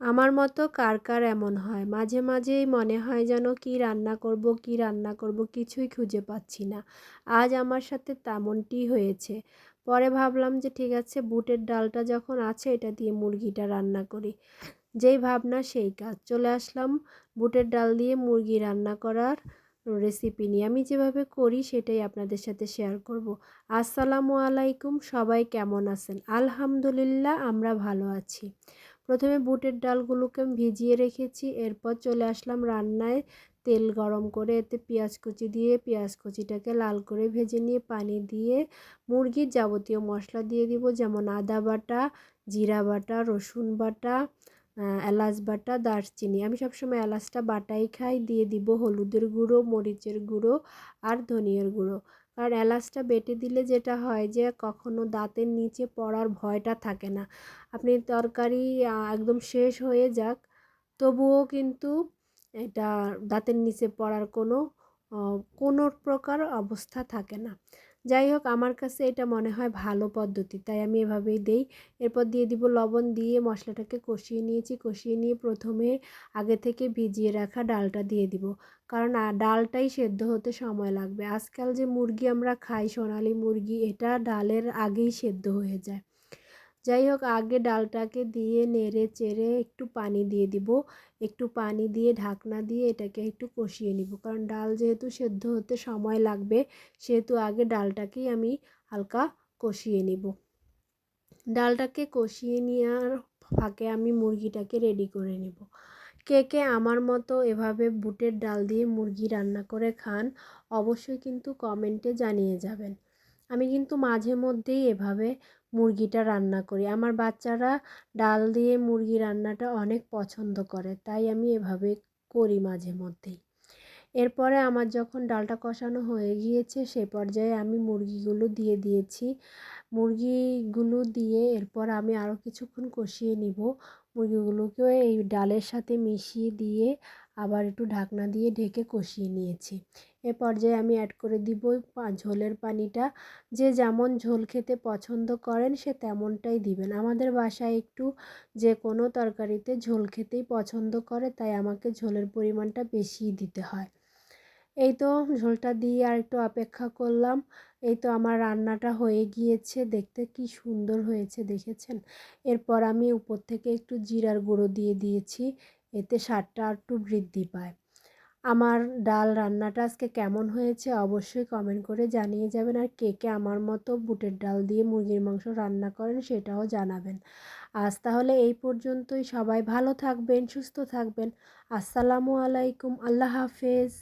আমার মতো কার কার এমন হয়? মাঝে মাঝেই মনে হয় যেন কি রান্না করব, কি রান্না করব কিছুই খুঁজে পাচ্ছি না। আজ আমার সাথে তেমনটি হয়েছে। পরে ভাবলাম যে ঠিক আছে, বুটের ডালটা যখন আছে এটা দিয়ে মুরগিটা রান্না করি। যেই ভাবনা সেই কাজ। চলে আসলাম বুটের ডাল দিয়ে মুরগি রান্না করার রেসিপি নিয়ে। আমি যেভাবে করি সেটাই আপনাদের সাথে শেয়ার করব। আসসালামু আলাইকুম, সবাই কেমন আছেন? আলহামদুলিল্লাহ, আমরা ভালো আছি। প্রথমে বুটের ডালগুলোকে ভিজিয়ে রেখেছি, এরপর চলে আসলাম রান্নায়। তেল গরম করে এতে পেঁয়াজ কুচি দিয়ে, পেঁয়াজ কুচিটাকে লাল করে ভেজে নিয়ে পানি দিয়ে মুরগির যাবতীয় মশলা দিয়ে দিব, যেমন আদা বাটা, জিরা বাটা, রসুন বাটা এলাচ বাটা, দারচিনি। আমি সবসময় এলাচটা বাটাই খাই, দিয়ে দিব হলুদের গুঁড়ো, মরিচের গুঁড়ো আর ধনিয়ার গুঁড়ো। কারণ এলাচটা বেটে দিলে যেটা হয় যে, কখনো দাঁতের নিচে পড়ার ভয়টা থাকে না। আপনি তরকারি একদম শেষ হয়ে যাক, তবুও কিন্তু এটা দাঁতের নিচে পড়ার কোনো কোনো প্রকার অবস্থা থাকে না। যাই হোক, আমার কাছে এটা মনে হয় ভালো পদ্ধতি। তাই আমি এভাবেই দেই। এরপর দিয়ে দিব লবণ, দিয়ে মশলাটাকে কষিয়ে নিয়েছি। কষিয়ে নিয়ে প্রথমে আগে থেকে ভিজিয়ে রাখা ডালটা দিয়ে দিব। কারণ ডালটাই সেদ্ধ হতে সময় লাগবে। আজকাল যে মুরগি আমরা খাই, সোনালি মুরগি, এটা ডালের আগেই সেদ্ধ হয়ে যায়। যাই হোক, আগে ডালটাকে দিয়ে নেড়ে চেড়ে একটু পানি দিয়ে দিব। একটু পানি দিয়ে ঢাকনা দিয়ে এটাকে একটু কষিয়ে নিব। কারণ ডাল যেহেতু সেদ্ধ হতে সময় লাগবে, সেহেতু আগে ডালটাকেই আমি হালকা কষিয়ে নিব। ডালটাকে কষিয়ে নেওয়ার ফাঁকে আমি মুরগিটাকে রেডি করে নিব। কে কে আমার মতো এভাবে বুটের ডাল দিয়ে মুরগি রান্না করে খান, অবশ্যই কিন্তু কমেন্টে জানিয়ে যাবেন। আমি কিন্তু মাঝে মধ্যেই এভাবে মুরগিটা রান্না করি। আমার বাচ্চারা ডাল দিয়ে মুরগি রান্নাটা অনেক পছন্দ করে, তাই আমি এভাবে করি মাঝে মধ্যেই। এরপরে আমার যখন ডালটা কষানো হয়ে গিয়েছে, সে পর্যায়ে আমি মুরগিগুলো দিয়ে দিয়েছি। মুরগিগুলো দিয়ে এরপর আমি আরও কিছুক্ষণ কষিয়ে নিব। মুরগিগুলোকেও এই ডালের সাথে মিশিয়ে দিয়ে আবার একটু ঢাকনা দিয়ে ঢেকে কষিয়ে নিয়েছি। এ পর্যায়ে আমি অ্যাড করে দিব ঝোলের পানিটা। যে যেমন ঝোল খেতে পছন্দ করেন, সে তেমনটাই দিবেন। আমাদের বাসায় একটু যে কোনো তরকারিতে ঝোল খেতেই পছন্দ করে, তাই আমাকে ঝোলের পরিমাণটা বেশিই দিতে হয়। এই তো ঝোলটা দিয়ে আর একটু অপেক্ষা করলাম। এই তো আমার রান্নাটা হয়ে গিয়েছে। দেখতে কি সুন্দর হয়েছে, দেখেছেন? এরপর আমি উপর থেকে একটু জিরার গুঁড়ো দিয়ে দিয়েছি। এতে স্বাদটা একটু বৃদ্ধি পায়। আমার ডাল রান্নাটা আজকে কেমন হয়েছে অবশ্যই কমেন্ট করে জানিয়ে যাবেন। আর কে কে আমার মতো বুটের ডাল দিয়ে মুরগির মাংস রান্না করেন সেটাও জানাবেন। আজ তাহলে এই পর্যন্তই। সবাই ভালো থাকবেন, সুস্থ থাকবেন। আসসালামু আলাইকুম। আল্লাহ হাফেজ।